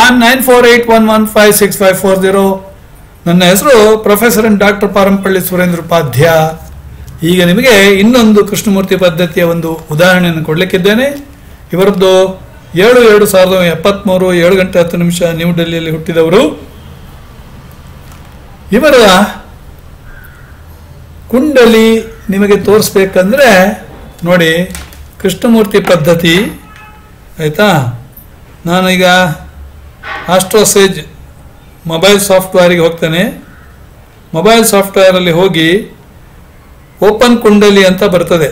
I nine four eight one one five six five four zero ನನ್ನ ಹೆಸರು professor and doctor Parampalli Surendra Upadhya ಈಗ ನಿಮಗೆ ಇನ್ನೊಂದು ಕೃಷ್ಣಮೂರ್ತಿ ಪದ್ಧತಿಯ ಒಂದು ಉದಾಹರಣೆಯನ್ನು ಕೊಡಲಿಕ್ಕಿದ್ದೇನೆ. ಇವರದ್ದು ಏಳು ಎರಡು ಸಾವಿರದ ಎಪ್ಪತ್ಮೂರು ಏಳು ಗಂಟೆ ಹತ್ತು ನಿಮಿಷ ನ್ಯೂ ಡೆಲ್ಲಿಯಲ್ಲಿ ಹುಟ್ಟಿದವರು. ಇವರ ಕುಂಡಲಿ ನಿಮಗೆ ತೋರಿಸ್ಬೇಕಂದ್ರೆ ನೋಡಿ ಕೃಷ್ಣಮೂರ್ತಿ ಪದ್ಧತಿ. ಆಯಿತಾ? ನಾನೀಗ ಆಸ್ಟ್ರೋಸೇಜ್ ಮೊಬೈಲ್ ಸಾಫ್ಟ್ವೇರಿಗೆ ಹೋಗ್ತಾನೆ. ಮೊಬೈಲ್ ಸಾಫ್ಟ್ವೇರಲ್ಲಿ ಹೋಗಿ ಓಪನ್ ಕುಂಡಲಿ ಅಂತ ಬರ್ತದೆ.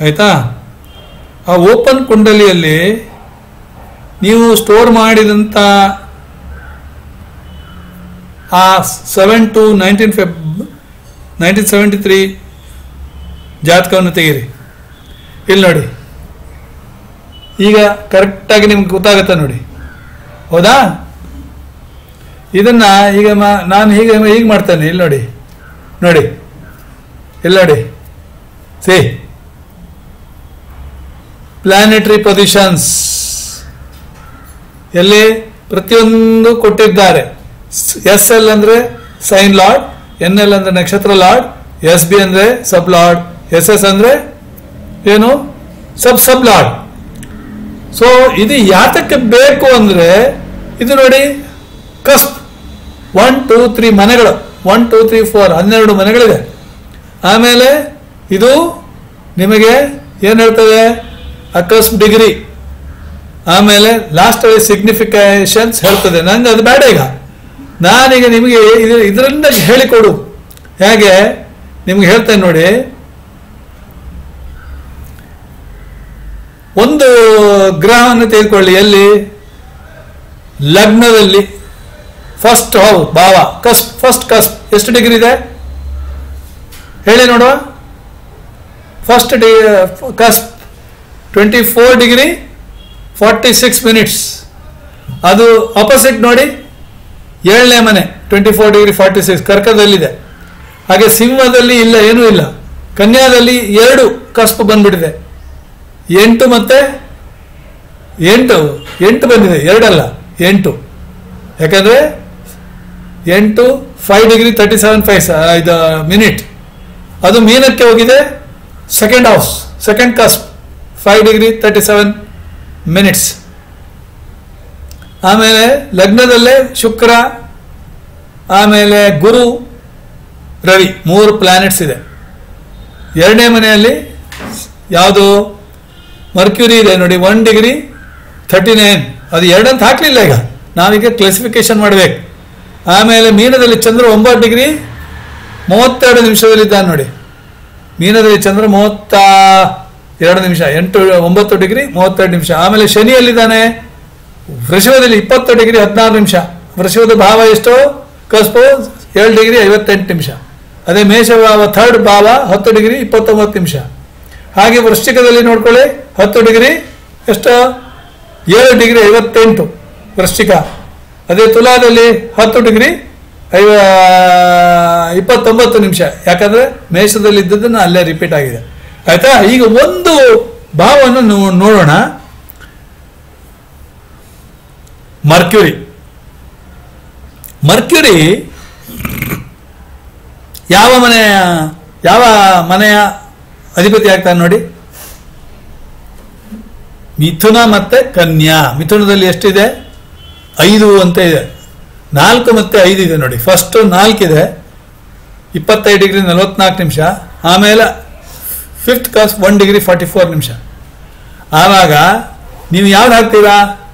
ಆಯಿತಾ? ಆ ಓಪನ್ ಕುಂಡಲಿಯಲ್ಲಿ ನೀವು ಸ್ಟೋರ್ ಮಾಡಿದಂಥ ಆ seven two nineteen Feb nineteen seventy three ಜಾತಕವನ್ನು ತೆಗೀರಿ. ಇಲ್ಲಿ ನೋಡಿ. ಈಗ ಕರೆಕ್ಟಾಗಿ ನಿಮ್ಗೆ ಗೊತ್ತಾಗುತ್ತೆ ನೋಡಿ. ಹೌದಾ? ಇದನ್ನ ಈಗ ಮಾ- ನಾನು ಹೀಗೆ ಹೀಗೆ ಮಾಡ್ತೇನೆ, ಇಲ್ಲಿ ನೋಡಿ. ನೋಡಿ. ಇಲ್ಲಿ ನೋಡಿ. ಸಿ. ಪ್ಲಾನೆಟರಿ ಪೊಸಿಷನ್ಸ್ ಎಲ್ಲಿ? ಪ್ರತಿಯೊಂದು ಕೊಟ್ಟಿದ್ದಾರೆ. ಎಸ್ ಎಲ್ ಅಂದ್ರೆ ಸೈನ್ ಲಾರ್ಡ್ ಎನ್ ಎಲ್ ಅಂದ್ರೆ ನಕ್ಷತ್ರ ಲಾರ್ಡ್ ಎಸ್ ಬಿ ಅಂದ್ರೆ ಸಬ್ ಲಾರ್ಡ್ ಎಸ್ ಎಸ್ ಅಂದ್ರೆ ಏನು? ಸಬ್ ಸಬ್ ಲಾರ್ಡ್ ಸೊ ಇದು ಯಾತಕ್ಕೆ ಬೇಕು ಅಂದ್ರೆ ಇದು ನೋಡಿ, ಕಸ್ಪ್. ಒನ್ ಟೂ ತ್ರೀ ಮನೆಗಳು. ಒನ್ ಟೂ ತ್ರೀ ಫೋರ್ ಹನ್ನೆರಡು ಮನೆಗಳಿದೆ ಆಮೇಲೆ ಇದು ನಿಮಗೆ ಏನು ಹೇಳ್ತದೆ? ಅಕಸ್ಪ್ ಡಿಗ್ರಿ ಆಮೇಲೆ ಲಾಸ್ಟ್ ಸಿಗ್ನಿಫಿಕೇಶನ್ಸ್ ಹೇಳ್ತದೆ. ನಂಗೆ ಅದು ಬೇಡ ಈಗ. ನಾನೀಗ ನಿಮಗೆ ಇದು ಇದರಿಂದ ಹೇಳಿಕೊಡು. ಹೇಗೆ? ನಿಮ್ಗೆ ಹೇಳ್ತೇನೆ ನೋಡಿ. ಒಂದು ಗ್ರಹವನ್ನು ತೆಗೆದುಕೊಳ್ಳಿ. ಎಲ್ಲಿ? ಲಗ್ನದಲ್ಲಿ ಫಸ್ಟ್ ಹೌ, ಭಾವ, ಕಸ್ ಫಸ್ಟ್ ಕಸ್, ಎಷ್ಟು ಡಿಗ್ರಿ ಇದೆ? ಹೇಳಿ ನೋಡುವ. First the cusp twenty four degree forty six minutes ಅದು ಆಪೋಸಿಟ್ ನೋಡಿ, ಏಳನೇ ಮನೆ twenty four degree forty six ಕರ್ಕದಲ್ಲಿದೆ. ಹಾಗೆ ಸಿಂಹದಲ್ಲಿ ಇಲ್ಲ, ಏನೂ ಇಲ್ಲ. ಕನ್ಯಾದಲ್ಲಿ ಎರಡು ಕಸ್ಪು ಬಂದ್ಬಿಟ್ಟಿದೆ. ಎಂಟು ಮತ್ತೆ ಎಂಟು ಎಂಟು ಬಂದಿದೆ, ಎರಡಲ್ಲ. ಎಂಟು. ಯಾಕಂದ್ರೆ ಎಂಟು five degree thirty seven five ಇದು ಮಿನಿಟ್ ಅದು ಮೀನಕ್ಕೆ ಹೋಗಿದೆ second house second cusp five degree thirty seven minutes ಆಮೇಲೆ ಲಗ್ನದಲ್ಲೇ ಶುಕ್ರ, ಆಮೇಲೆ ಗುರು, ರವಿ, ಮೂರು ಪ್ಲಾನೆಟ್ಸ್ ಇದೆ. ಎರಡನೇ ಮನೆಯಲ್ಲಿ ಯಾವುದು? ಮರ್ಕ್ಯೂರಿ ಇದೆ ನೋಡಿ ಒನ್ ಡಿಗ್ರಿ ಥರ್ಟಿ ನೈನ್ ಅದು ಎರಡಂತ ಹಾಕಲಿಲ್ಲ ಈಗ. ನಾವೀಗ ಕ್ಲಾಸಿಫಿಕೇಶನ್ ಮಾಡಬೇಕು. ಆಮೇಲೆ ಮೀನದಲ್ಲಿ ಚಂದ್ರ ಒಂಬತ್ತು ಡಿಗ್ರಿ, ಮೂವತ್ತೆರಡು ನಿಮಿಷದಲ್ಲಿದ್ದಾನೆ ನೋಡಿ. ಮೀನದಲ್ಲಿ ಚಂದ್ರ ಮೂವತ್ತ ಎರಡು ನಿಮಿಷ, ಎಂಟು, ಒಂಬತ್ತು ಡಿಗ್ರಿ, ಮೂವತ್ತೆರಡು ನಿಮಿಷ. ಆಮೇಲೆ ಶನಿಯಲ್ಲಿದ್ದಾನೆ, ವೃಷಭದಲ್ಲಿ ಇಪ್ಪತ್ತು ಡಿಗ್ರಿ, ಹದಿನಾರು ನಿಮಿಷ. ವೃಷಭದ ಭಾವ ಎಷ್ಟು? ಕಸ್ಪು ಏಳು ಡಿಗ್ರಿ, ಐವತ್ತೆಂಟು ನಿಮಿಷ. ಅದೇ ಮೇಷ ಭಾವ, ಥರ್ಡ್ ಭಾವ, ಹತ್ತು ಡಿಗ್ರಿ, ಇಪ್ಪತ್ತೊಂಬತ್ತು ನಿಮಿಷ. ಹಾಗೆ ವೃಶ್ಚಿಕದಲ್ಲಿ ನೋಡ್ಕೊಳ್ಳಿ, ಹತ್ತು ಡಿಗ್ರಿ, ಎಷ್ಟು? ಏಳು ಡಿಗ್ರಿ ಐವತ್ತೆಂಟು ವೃಶ್ಚಿಕ. ಅದೇ ತುಲಾದಲ್ಲಿ ಹತ್ತು ಡಿಗ್ರಿ ಐವ, ಇಪ್ಪತ್ತೊಂಬತ್ತು ನಿಮಿಷ. ಯಾಕಂದ್ರೆ ಮೇಷದಲ್ಲಿ ಇದ್ದದನ್ನು ಅಲ್ಲೇ ರಿಪೀಟ್ ಆಗಿದೆ. ಆಯ್ತಾ? ಈಗ ಒಂದು ಭಾವವನ್ನು ನೋಡೋಣ. ಮರ್ಕ್ಯೂರಿ ಮರ್ಕ್ಯೂರಿ ಯಾವ ಮನೆಯ ಯಾವ ಮನೆಯ ಅಧಿಪತಿ ಆಗ್ತಾನೆ ನೋಡಿ. ಮಿಥುನ ಮತ್ತೆ ಕನ್ಯಾ. ಮಿಥುನದಲ್ಲಿ ಎಷ್ಟಿದೆ? ಐದು ಅಂತ ಇದೆ. ನಾಲ್ಕು ಮತ್ತೆ ಐದು ಇದೆ ನೋಡಿ. ಫಸ್ಟ್ ನಾಲ್ಕಿದೆ. ಇಪ್ಪತ್ತೈದು ಡಿಗ್ರಿ ನಲವತ್ನಾಲ್ಕು ನಿಮಿಷ. ಆಮೇಲೆ fifth cusp one degree forty four ನಿಮಿಷ. ಆವಾಗ ನೀವು ಯಾವ್ದು ಹಾಕ್ತೀರಾ?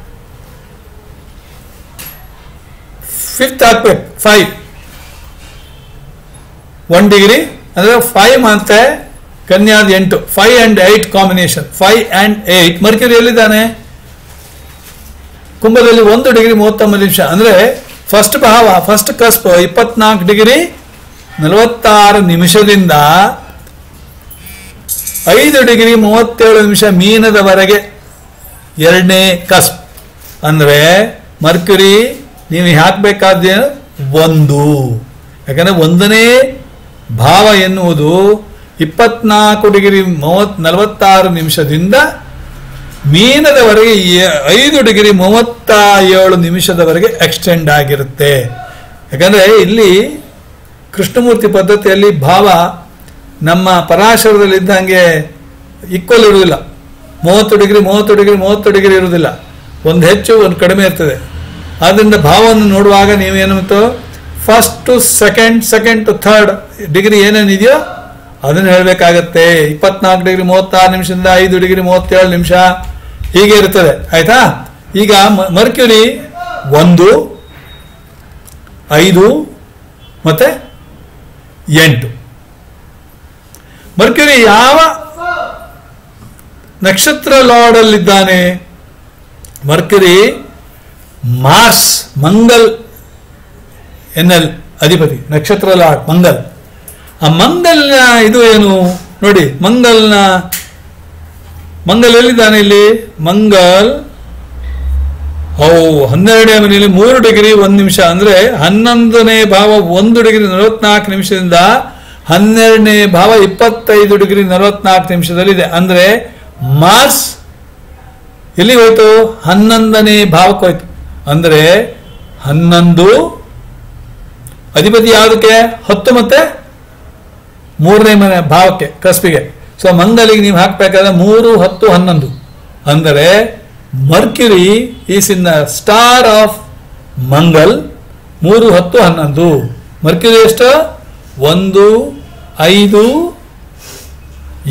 ಫಿಫ್ತ್ ಹಾಕ್ಬೇಕು. Five one degree. ಅಂದ್ರೆ ಫೈವ್ ಮತ್ತೆ ಕನ್ಯಾದ ಎಂಟು five and eight combination five and eight Mercury ಎಲ್ಲಿದ್ದಾನೆ? ಕುಂಭದಲ್ಲಿ ಒಂದು ಡಿಗ್ರಿ ಮೂವತ್ತೊಂಬತ್ತು ನಿಮಿಷ. ಅಂದರೆ ಫಸ್ಟ್ ಭಾವ ಫಸ್ಟ್ ಕಸ್ಪ್ ಇಪ್ಪತ್ನಾಲ್ಕು ಡಿಗ್ರಿ ನಲವತ್ತಾರು ನಿಮಿಷದಿಂದ ಐದು ಡಿಗ್ರಿ ಮೂವತ್ತೇಳು ನಿಮಿಷ ಮೀನದವರೆಗೆ ಎರಡನೇ ಕಸ್ಪ್ ಅಂದರೆ ಮರ್ಕ್ಯುರಿ ನೀವು ಹಾಕಬೇಕಾದ ಒಂದು. ಯಾಕಂದರೆ ಒಂದನೇ ಭಾವ ಎನ್ನುವುದು ಇಪ್ಪತ್ನಾಲ್ಕು ಡಿಗ್ರಿ ಮೂವತ್ ನಲವತ್ತಾರು ನಿಮಿಷದಿಂದ ಮೀನದವರೆಗೆ ಐದು ಡಿಗ್ರಿ ಮೂವತ್ತ ಏಳು ನಿಮಿಷದವರೆಗೆ ಎಕ್ಸ್ಟೆಂಡ್ ಆಗಿರುತ್ತೆ. ಯಾಕಂದ್ರೆ ಇಲ್ಲಿ ಕೃಷ್ಣಮೂರ್ತಿ ಪದ್ಧತಿಯಲ್ಲಿ ಭಾವ ನಮ್ಮ ಪರಾಶರದಲ್ಲಿದ್ದಂಗೆ ಈಕ್ವಲ್ ಇರುವುದಿಲ್ಲ. ಮೂವತ್ತು ಡಿಗ್ರಿ ಮೂವತ್ತು ಡಿಗ್ರಿ ಮೂವತ್ತು ಡಿಗ್ರಿ ಇರುವುದಿಲ್ಲ. ಒಂದು ಹೆಚ್ಚು, ಒಂದು ಕಡಿಮೆ ಇರ್ತದೆ. ಆದ್ದರಿಂದ ಭಾವವನ್ನು ನೋಡುವಾಗ ನೀವೇನು first to second second to third degree ಏನೇನಿದೆಯೋ ಅದನ್ನು ಹೇಳಬೇಕಾಗತ್ತೆ. ಇಪ್ಪತ್ನಾಲ್ಕು ಡಿಗ್ರಿ ಮೂವತ್ತಾರು ನಿಮಿಷದಿಂದ ಐದು ಡಿಗ್ರಿ ಮೂವತ್ತೇಳು ನಿಮಿಷ ಹೀಗೆ ಇರ್ತದೆ. ಆಯ್ತಾ? ಈಗ ಮರ್ಕ್ಯುರಿ ಒಂದು, ಐದು, ಮತ್ತೆ ಎಂಟು. ಮರ್ಕ್ಯುರಿ ಯಾವ ನಕ್ಷತ್ರ ಲಾರ್ಡಲ್ಲಿದ್ದಾನೆ ಮರ್ಕ್ಯುರಿ ಮಾರ್ಸ್, ಮಂಗಲ್ ಎನ್ಎಲ್ ಅಧಿಪತಿ, ನಕ್ಷತ್ರ ಲಾರ್ಡ್ ಮಂಗಲ್. ಆ ಮಂಗಲ್ನ ಇದು ಏನು? ನೋಡಿ, ಮಂಗಲ್ನ, ಮಂಗಲ್ ಎಲ್ಲಿದ್ದಾನೆ ಇಲ್ಲಿ? ಮಂಗಲ್, ಓ ಹನ್ನೆರಡನೇ ಮನೆಯಲ್ಲಿ ಮೂರು ಡಿಗ್ರಿ ಒಂದು ನಿಮಿಷ, ಅಂದ್ರೆ ಹನ್ನೊಂದನೇ ಭಾವ ಒಂದು ಡಿಗ್ರಿ ನಲವತ್ನಾಲ್ಕು ನಿಮಿಷದಿಂದ ಹನ್ನೆರಡನೇ ಭಾವ ಇಪ್ಪತ್ತೈದು ಡಿಗ್ರಿ ನಲವತ್ನಾಲ್ಕು ನಿಮಿಷದಲ್ಲಿದೆ. ಅಂದ್ರೆ ಮಾರ್ಸ್ ಎಲ್ಲಿ ಹೋಯ್ತು? ಹನ್ನೊಂದನೇ ಭಾವಕ್ಕೆ ಹೋಯ್ತು. ಅಂದ್ರೆ ಹನ್ನೊಂದು ಅಧಿಪತಿ ಯಾವುದಕ್ಕೆ? ಹತ್ತು ಮತ್ತೆ ಮೂರನೇ ಮನೆ ಭಾವಕ್ಕೆ, ಕಸ್ಪಿಗೆ. ಸೊ ಮಂಗಲಿಗೆ ನೀವು ಹಾಕಬೇಕಾದ್ರೆ ಮೂರು, ಹತ್ತು, ಹನ್ನೊಂದು. ಅಂದರೆ Mercury is in the star of Mangal, ಮೂರು, ಹತ್ತು, ಹನ್ನೊಂದು. ಮರ್ಕ್ಯುರಿ ಎಷ್ಟು? ಒಂದು, ಐದು,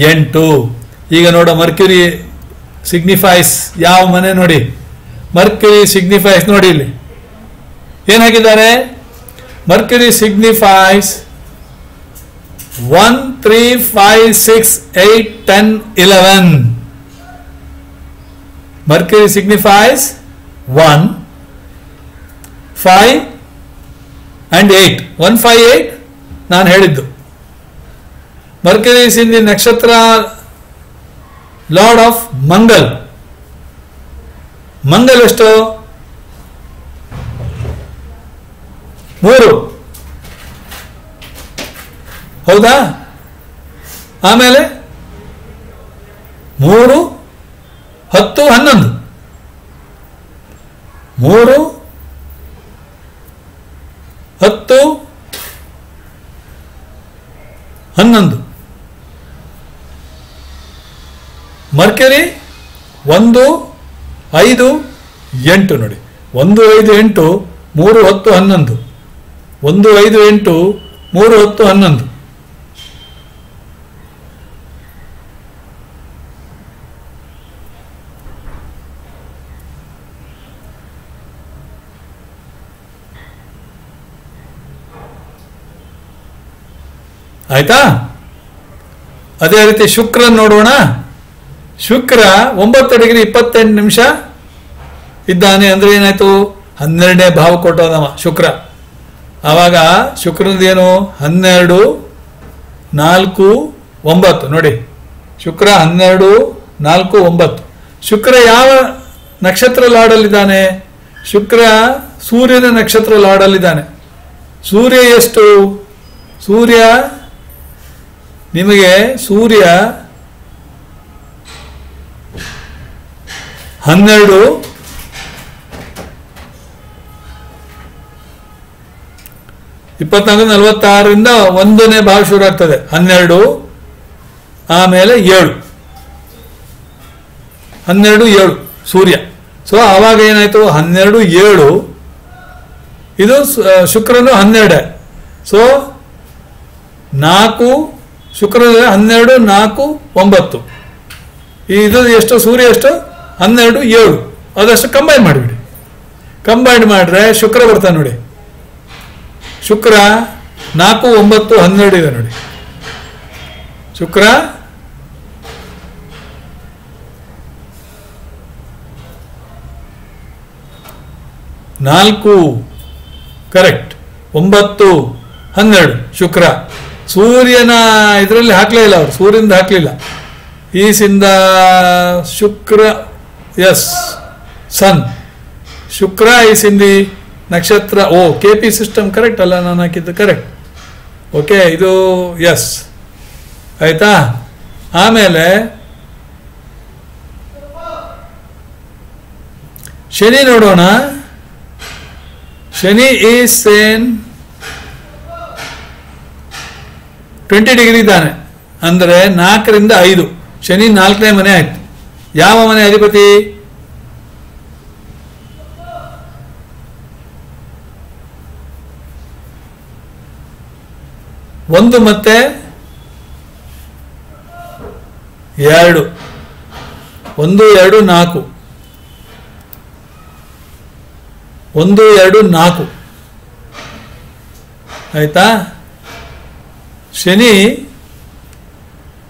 ಎಂಟು. ಈಗ ನೋಡ, ಮರ್ಕ್ಯುರಿ ಸಿಗ್ನಿಫೈಸ್ ಯಾವ ಮನೆ ನೋಡಿ? ಮರ್ಕ್ಯುರಿ ಸಿಗ್ನಿಫೈಸ್ ನೋಡಿ ಇಲ್ಲಿ. ಏನಾಗಿದ್ದಾರೆ Mercury signifies one three five six eight ten eleven Mercury signifies one five and eight one five eight ನಾನು ಹೇಳಿದ್ದು. ಮರ್ಕರಿ ದಿ ನಕ್ಷತ್ರ ಲಾರ್ಡ್ ಆಫ್ ಮಂಗಲ್ ಮಂಗಲ್ ಎಷ್ಟು? ಮೂರು. ಹೌದಾ? ಆಮೇಲೆ ಮೂರು ಹತ್ತು ಹನ್ನೊಂದು. ಮೂರು ಹತ್ತು ಹನ್ನೊಂದು. ಮರ್ಕರಿ ಒಂದು ಐದು ಎಂಟು ನೋಡಿ. ಒಂದು ಐದು ಎಂಟು, ಮೂರು ಹತ್ತು ಹನ್ನೊಂದು. ಒಂದು ಐದು ಎಂಟು, ಮೂರು ಹತ್ತು ಹನ್ನೊಂದು. ಆಯ್ತಾ? ಅದೇ ರೀತಿ ಶುಕ್ರನ ನೋಡೋಣ. ಶುಕ್ರ ಒಂಬತ್ತು ಡಿಗ್ರಿ ಇಪ್ಪತ್ತೆಂಟು ನಿಮಿಷ ಇದ್ದಾನೆ ಅಂದ್ರೆ ಏನಾಯ್ತು? ಹನ್ನೆರಡನೇ ಭಾವ ಕೊಟ್ಟೋದವ ಶುಕ್ರ. ಆವಾಗ ಶುಕ್ರನದೇನು? ಹನ್ನೆರಡು, ನಾಲ್ಕು, ಒಂಬತ್ತು. ನೋಡಿ. ಶುಕ್ರ ಹನ್ನೆರಡು, ನಾಲ್ಕು, ಒಂಬತ್ತು. ಶುಕ್ರ ಯಾವ ನಕ್ಷತ್ರ ಲಾಡಲ್ಲಿದ್ದಾನೆ? ಶುಕ್ರ ಸೂರ್ಯನ ನಕ್ಷತ್ರ ಲಾಡಲ್ಲಿದ್ದಾನೆ. ಸೂರ್ಯ ಎಷ್ಟು? ಸೂರ್ಯ ನಿಮಗೆ ಸೂರ್ಯ ಹನ್ನೆರಡು ಇಪ್ಪತ್ನಾಲ್ಕು ನಲವತ್ತಾರರಿಂದ ಒಂದನೇ ಭಾಗ ಶುರು ಆಗ್ತದೆ. ಹನ್ನೆರಡು ಆಮೇಲೆ ಏಳು. ಹನ್ನೆರಡು ಏಳು ಸೂರ್ಯ. ಸೊ ಆವಾಗ ಏನಾಯ್ತು? ಹನ್ನೆರಡು ಏಳು. ಇದು ಶುಕ್ರನು ಹನ್ನೆರಡೆ. ಸೊ ನಾಲ್ಕು ಶುಕ್ರ ಹನ್ನೆರಡು, ನಾಲ್ಕು, ಒಂಬತ್ತು. ಇದು ಎಷ್ಟು? ಸೂರ್ಯ ಎಷ್ಟು? ಹನ್ನೆರಡು, ಏಳು. ಅದಷ್ಟು ಕಂಬೈನ್ ಮಾಡಿಬಿಡಿ. ಕಂಬೈನ್ ಮಾಡಿದ್ರೆ ಶುಕ್ರ ಬರ್ತಾನೆ ನೋಡಿ. ಶುಕ್ರ ನಾಲ್ಕು, ಒಂಬತ್ತು, ಹನ್ನೆರಡು ಇದೆ ನೋಡಿ. ಶುಕ್ರ ನಾಲ್ಕು. ಕರೆಕ್ಟ್ ಒಂಬತ್ತು, ಹನ್ನೆರಡು. ಶುಕ್ರ. ಸೂರ್ಯನ ಇದರಲ್ಲಿ ಹಾಕ್ಲೇ ಇಲ್ಲ ಅವರು, ಸೂರ್ಯನಿಂದ ಹಾಕ್ಲಿಲ್ಲ ಈಸಿಂದ ಶುಕ್ರ ಎಸ್ ಸನ್ ಶುಕ್ರ ಇನ್ ನಕ್ಷತ್ರ, ಓ ಕೆ ಪಿ ಸಿಸ್ಟಮ್ ಕರೆಕ್ಟ್ ಅಲ್ಲ, ನಾನು ಹಾಕಿದ್ದು ಕರೆಕ್ಟ್ ಓಕೆ ಇದು ಎಸ್ ಆಯ್ತಾ? ಆಮೇಲೆ, ಶನಿ ನೋಡೋಣ. Shani is in twenty degree ಇದ್ದಾನೆ ಅಂದರೆ ನಾಲ್ಕರಿಂದ ಐದು. ಶನಿ ನಾಲ್ಕನೇ ಮನೆ ಆಯ್ತು. ಯಾವ ಮನೆ ಅಧಿಪತಿ? ಒಂದು ಮತ್ತೆ ಎರಡು. ಒಂದು, ಎರಡು, ನಾಲ್ಕು. ಒಂದು, ಎರಡು, ನಾಲ್ಕು. ಆಯ್ತಾ? ಶನಿ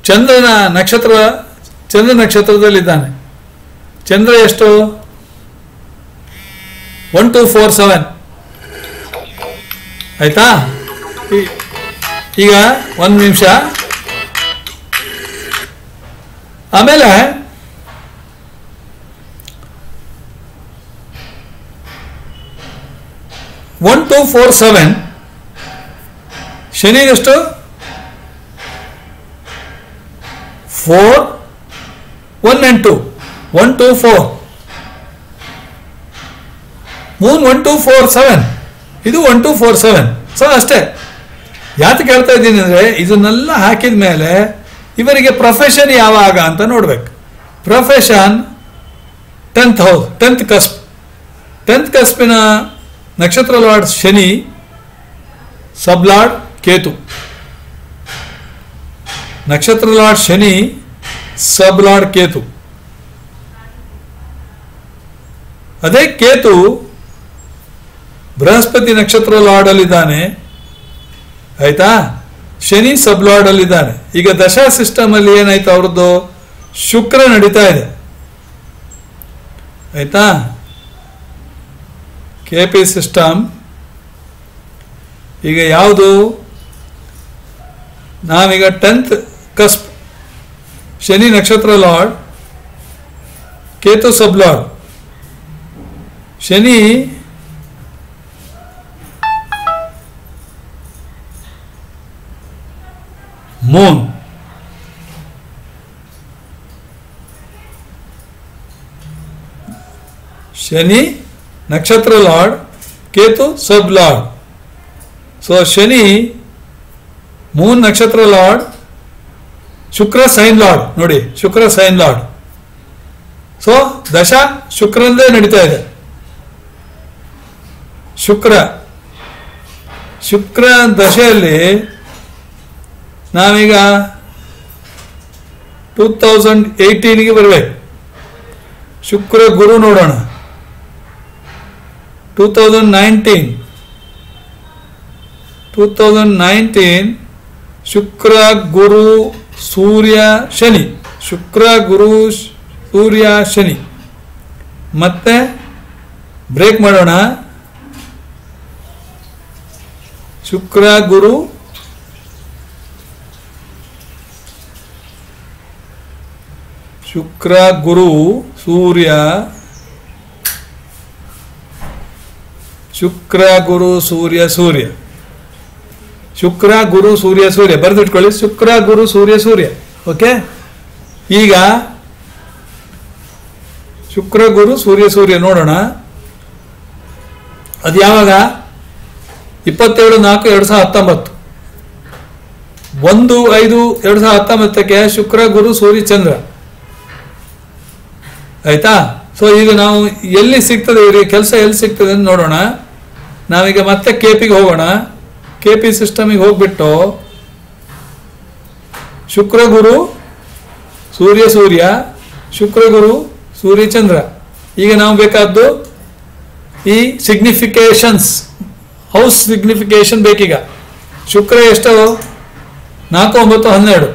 ಚಂದ್ರನ ನಕ್ಷತ್ರ, ಚಂದ್ರ ನಕ್ಷತ್ರದಲ್ಲಿದ್ದಾನೆ. ಚಂದ್ರ ಎಷ್ಟು? ಒನ್ ಟು ಫೋರ್ ಸೆವೆನ್ ಆಯ್ತಾ? ಈಗ ಒಂದು ನಿಮಿಷ. ಆಮೇಲೆ one two four seven Shani ಎಷ್ಟು four one and two one two four moon one two four seven ಇದು one two four seven so ಅಷ್ಟೇ. ಯಾತಕ್ಕೆ ಹೇಳ್ತಾ ಇದ್ದೀನಿ ಅಂದರೆ, ಇದನ್ನೆಲ್ಲ ಹಾಕಿದ ಮೇಲೆ ಇವರಿಗೆ ಪ್ರೊಫೆಷನ್ ಯಾವಾಗ ಅಂತ ನೋಡ್ಬೇಕು. Profession tenth house tenth cusp tenth ಕಸ್ಪಿನ ನಕ್ಷತ್ರ ಲಾರ್ಡ್ ಶನಿ ಸಬ್ಲಾರ್ಡ್ ಕೇತು. ನಕ್ಷತ್ರ ಲಾರ್ಡ್ ಶನಿ ಸಬ್ಲಾರ್ಡ್ ಕೇತು. ಅದೇ ಕೇತು ಬೃಹಸ್ಪತಿ ನಕ್ಷತ್ರ ಲಾರ್ಡ್ ಅಲ್ಲಿದ್ದಾನೆ ಆಯ್ತಾ? ಶನಿ ಸಬ್ ಲಾರ್ಡ್ ಅಲ್ಲಿದ್ದಾನೆ ಈಗ ದಶಾ ಸಿಸ್ಟಮ್ ಅಲ್ಲಿ ಏನಾಯ್ತು ಅವ್ರದ್ದು? ಶುಕ್ರ ನಡೀತಾ ಇದೆ. ಆಯ್ತಾ? K P system. ಈಗ ಯಾವುದು? ನಾವೀಗ ಟೆಂತ್ ಕಸ್ಪ್ ಶನಿ ನಕ್ಷತ್ರ lord Ketu sub lord Shani moon Shani ನಕ್ಷತ್ರ lord Ketu sub lord so Shani moon ನಕ್ಷತ್ರ ಲಾರ್ಡ್ ಶುಕ್ರ ಸೈನ್ ಲಾರ್ಡ್ ನೋಡಿ, ಶುಕ್ರ ಸೈನ್ ಲಾರ್ಡ್ ಸೊ ದಶ ಶುಕ್ರಂದೇ ನಡೀತಾ ಇದೆ. ಶುಕ್ರ. ಶುಕ್ರ ದಶೆಯಲ್ಲಿ ನಾವೀಗ ಟೂ ತೌಸಂಡ್ ಏಯ್ಟೀನ್ಗೆ ಬರಬೇಕು. ಶುಕ್ರ ಗುರು ನೋಡೋಣ. Two thousand nineteen two thousand nineteen Shukra Guru Surya Shani, Shukra Guru Surya Shani. ಮತ್ತೆ ಬ್ರೇಕ್ ಮಾಡೋಣ. ಶುಕ್ರ ಗುರು ಶುಕ್ರ ಗುರು, ಸೂರ್ಯ, ಶುಕ್ರ ಗುರು, ಸೂರ್ಯ ಸೂರ್ಯ. ಶುಕ್ರ, ಗುರು, ಸೂರ್ಯ ಸೂರ್ಯ. ಬರೆದಿಟ್ಕೊಳ್ಳಿ. ಶುಕ್ರ, ಗುರು, ಸೂರ್ಯ ಸೂರ್ಯ. ಓಕೆ ಈಗ ಶುಕ್ರ, ಗುರು, ಸೂರ್ಯ ಸೂರ್ಯ ನೋಡೋಣ. ಅದು ಯಾವಾಗ? ಇಪ್ಪತ್ತೇಳು, ನಾಲ್ಕು, ಎರಡು ಸಾವಿರದ ಹತ್ತೊಂಬತ್ತು. ಒಂದು, ಐದು, ಎರಡು ಸಾವಿರದ ಹತ್ತೊಂಬತ್ತಕ್ಕೆ ಶುಕ್ರ, ಗುರು, ಸೂರ್ಯ, ಚಂದ್ರ. ಆಯ್ತಾ? ಸೊ ಈಗ ನಾವು ಎಲ್ಲಿ ಸಿಗ್ತದೆ, ಇವ್ರಿಗೆ ಕೆಲಸ ಎಲ್ಲಿ ಸಿಗ್ತದೆ ಅಂತ ನೋಡೋಣ. ನಾವೀಗ ಮತ್ತೆ ಕೇಪಿಗೆ ಹೋಗೋಣ. ಕೆ ಪಿ ಸಿಸ್ಟಮಿಗೆ ಹೋಗ್ಬಿಟ್ಟು ಶುಕ್ರ ಗುರು, ಸೂರ್ಯ ಸೂರ್ಯ, ಶುಕ್ರ ಗುರು, ಸೂರ್ಯ ಚಂದ್ರ. ಈಗ ನಾವು ಬೇಕಾದ್ದು ಈ ಸಿಗ್ನಿಫಿಕೇಶನ್ಸ್ ಹೌಸ್ ಸಿಗ್ನಿಫಿಕೇಶನ್ ಬೇಕೀಗ. ಶುಕ್ರ ಎಷ್ಟು? ನಾಲ್ಕು, ಒಂಬತ್ತು, ಹನ್ನೆರಡು.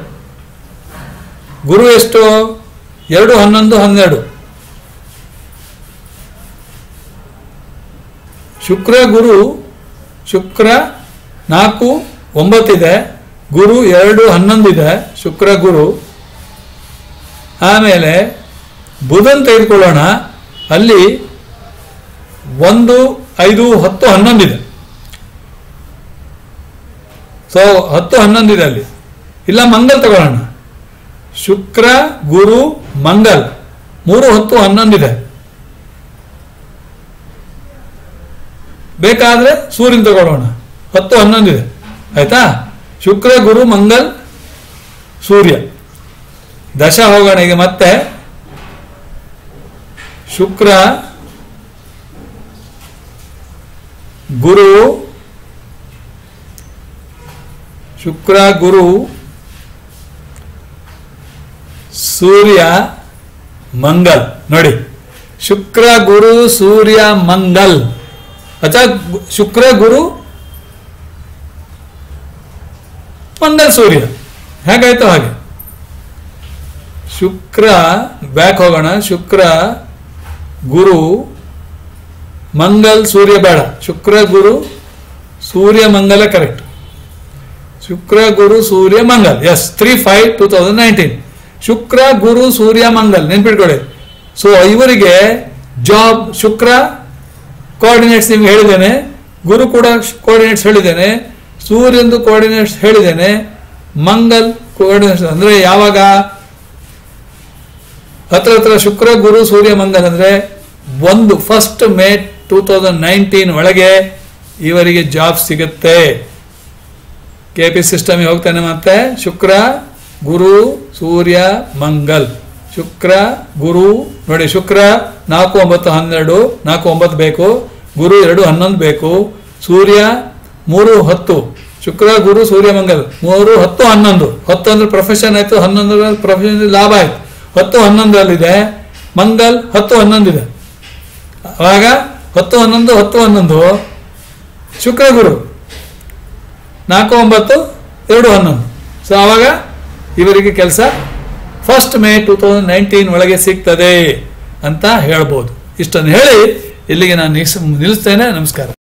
ಗುರು ಎಷ್ಟು? ಎರಡು, ಹನ್ನೊಂದು, ಹನ್ನೆರಡು. ಶುಕ್ರ ಗುರು, ಶುಕ್ರ ನಾಲ್ಕು, ಒಂಬತ್ತಿದೆ, ಗುರು ಎರಡು, ಹನ್ನೊಂದಿದೆ, ಶುಕ್ರ ಗುರು. ಆಮೇಲೆ ಬುಧನ್ ತೆಗೆದುಕೊಳ್ಳೋಣ, ಅಲ್ಲಿ ಒಂದು, ಐದು, ಹತ್ತು, ಹನ್ನೊಂದಿದೆ. ಸೊ ಹತ್ತು, ಹನ್ನೊಂದಿದೆ ಅಲ್ಲಿ. ಇಲ್ಲ, ಮಂಗಲ್ ತಗೊಳ್ಳೋಣ. ಶುಕ್ರ, ಗುರು, ಮಂಗಲ್. ಮೂರು, ಹತ್ತು, ಹನ್ನೊಂದಿದೆ. ಬೇಕಾದ್ರೆ ಸೂರ್ಯನ ತಗೊಳ್ಳೋಣ. ಹತ್ತು ಹನ್ನೊಂದು ಇದೆ. ಆಯ್ತಾ? ಶುಕ್ರ, ಗುರು, ಮಂಗಲ್, ಸೂರ್ಯ. ದಶ ಹೋಗೋಣ ಈಗ ಮತ್ತೆ. ಶುಕ್ರ, ಗುರು ಶುಕ್ರ, ಗುರು, ಸೂರ್ಯ, ಮಂಗಲ್. ನೋಡಿ. ಶುಕ್ರ, ಗುರು, ಸೂರ್ಯ, ಮಂಗಲ್. ಅಥವಾ ಶುಕ್ರ, ಗುರು ಮಂಗಲ್ ಸೂರ್ಯ. ಹೇಗಾಯ್ತು ಹಾಗೆ? ಶುಕ್ರ ಬ್ಯಾಕ್ ಹೋಗೋಣ. ಶುಕ್ರ, ಗುರು, ಮಂಗಲ್, ಸೂರ್ಯ ಬೇಡ. Shukra, Guru, Surya, Mangal correct Shukra, Guru, Surya, Mangal. Yes three five two thousand nineteen Shukra, Guru, Surya, Mangal. ನೆನ್ಪಿಟ್ಕೊಳ್ಳಿ. ಸೊ ಇವರಿಗೆ ಜಾಬ್ ಶುಕ್ರ ಕೋಆರ್ಡಿನೇಟ್ಸ್ ನಿಮ್ಗೆ ಹೇಳಿದ್ದೇನೆ. ಗುರು ಕೂಡ ಕೋಆರ್ಡಿನೇಟ್ಸ್ ಹೇಳಿದ್ದೇನೆ. ಸೂರ್ಯಂದು ಕೋಆರ್ಡಿನೇಟ್ಸ್ ಹೇಳಿದ್ದೇನೆ, ಮಂಗಲ್ ಕೋಆರ್ಡಿನೇಟ್ಸ್ ಅಂದ್ರೆ ಯಾವಾಗ? ಹತ್ರ ಹತ್ರ ಶುಕ್ರ, ಗುರು, ಸೂರ್ಯ, ಮಂಗಲ್ ಅಂದ್ರೆ ಒಂದು first May two thousand nineteen ಒಳಗೆ ಇವರಿಗೆ ಜಾಬ್ ಸಿಗುತ್ತೆ. ಕೆ ಪಿ ಸಿಸ್ಟಮ್ಗೆ ಹೋಗ್ತಾನೆ ಮತ್ತೆ, ಶುಕ್ರ, ಗುರು, ಸೂರ್ಯ, ಮಂಗಲ್. ಶುಕ್ರ, ಗುರು, ನೋಡಿ, ಶುಕ್ರ ನಾಲ್ಕು, ಒಂಬತ್ತು, ಹನ್ನೆರಡು, ನಾಲ್ಕು, ಒಂಬತ್ತು ಬೇಕು, ಗುರು ಎರಡು, ಹನ್ನೊಂದು ಬೇಕು, ಸೂರ್ಯ ಮೂರು, ಹತ್ತು. ಶುಕ್ರ, ಗುರು, ಸೂರ್ಯ, ಮಂಗಲ್. ಮೂರು, ಹತ್ತು, ಹನ್ನೊಂದು. ಹತ್ತು ಅಂದ್ರೆ ಪ್ರೊಫೆಷನ್ ಆಯ್ತು, ಹನ್ನೊಂದು ಪ್ರೊಫೆಷನ್ ಲಾಭ ಆಯ್ತು. ಹತ್ತು ಹನ್ನೊಂದರಲ್ಲಿದೆ ಮಂಗಲ್, ಹತ್ತು ಹನ್ನೊಂದಿದೆ ಆವಾಗ ಹತ್ತು, ಹನ್ನೊಂದು ಹತ್ತು, ಹನ್ನೊಂದು. ಶುಕ್ರ, ಗುರು. ನಾಲ್ಕು, ಒಂಬತ್ತು, ಎರಡು, ಹನ್ನೊಂದು. ಸೊ ಆವಾಗ ಇವರಿಗೆ ಕೆಲಸ first May two thousand nineteen ಒಳಗೆ ಸಿಗ್ತದೆ ಅಂತ ಹೇಳ್ಬೋದು. ಇಷ್ಟನ್ನು ಹೇಳಿ ಇಲ್ಲಿಗೆ ನಾನು ನಿಲ್ಲಿಸ್ತೇನೆ. ನಮಸ್ಕಾರ.